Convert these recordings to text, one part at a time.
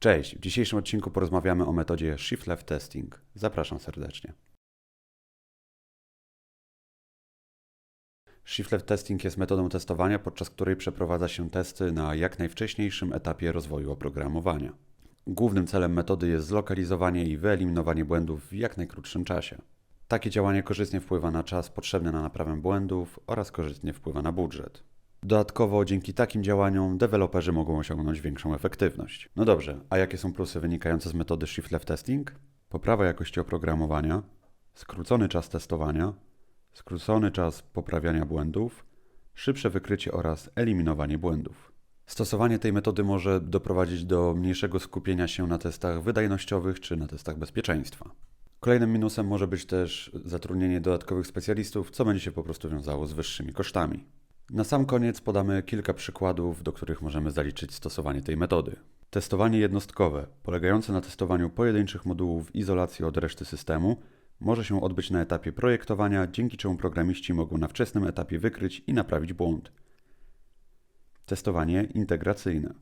Cześć, w dzisiejszym odcinku porozmawiamy o metodzie Shift Left Testing. Zapraszam serdecznie. Shift Left Testing jest metodą testowania, podczas której przeprowadza się testy na jak najwcześniejszym etapie rozwoju oprogramowania. Głównym celem metody jest zlokalizowanie i wyeliminowanie błędów w jak najkrótszym czasie. Takie działanie korzystnie wpływa na czas potrzebny na naprawę błędów oraz korzystnie wpływa na budżet. Dodatkowo dzięki takim działaniom deweloperzy mogą osiągnąć większą efektywność. No dobrze, a jakie są plusy wynikające z metody Shift Left Testing? Poprawa jakości oprogramowania, skrócony czas testowania, skrócony czas poprawiania błędów, szybsze wykrycie oraz eliminowanie błędów. Stosowanie tej metody może doprowadzić do mniejszego skupienia się na testach wydajnościowych czy na testach bezpieczeństwa. Kolejnym minusem może być też zatrudnienie dodatkowych specjalistów, co będzie się po prostu wiązało z wyższymi kosztami. Na sam koniec podamy kilka przykładów, do których możemy zaliczyć stosowanie tej metody. Testowanie jednostkowe, polegające na testowaniu pojedynczych modułów w izolacji od reszty systemu, może się odbyć na etapie projektowania, dzięki czemu programiści mogą na wczesnym etapie wykryć i naprawić błąd. Testowanie integracyjne,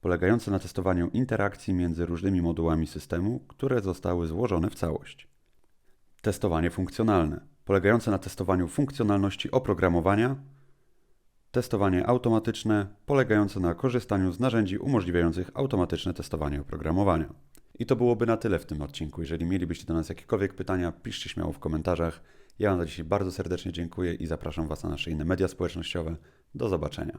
polegające na testowaniu interakcji między różnymi modułami systemu, które zostały złożone w całość. Testowanie funkcjonalne, polegające na testowaniu funkcjonalności oprogramowania, testowanie automatyczne, polegające na korzystaniu z narzędzi umożliwiających automatyczne testowanie oprogramowania. I to byłoby na tyle w tym odcinku. Jeżeli mielibyście do nas jakiekolwiek pytania, piszcie śmiało w komentarzach. Ja Wam za dzisiaj bardzo serdecznie dziękuję i zapraszam Was na nasze inne media społecznościowe. Do zobaczenia.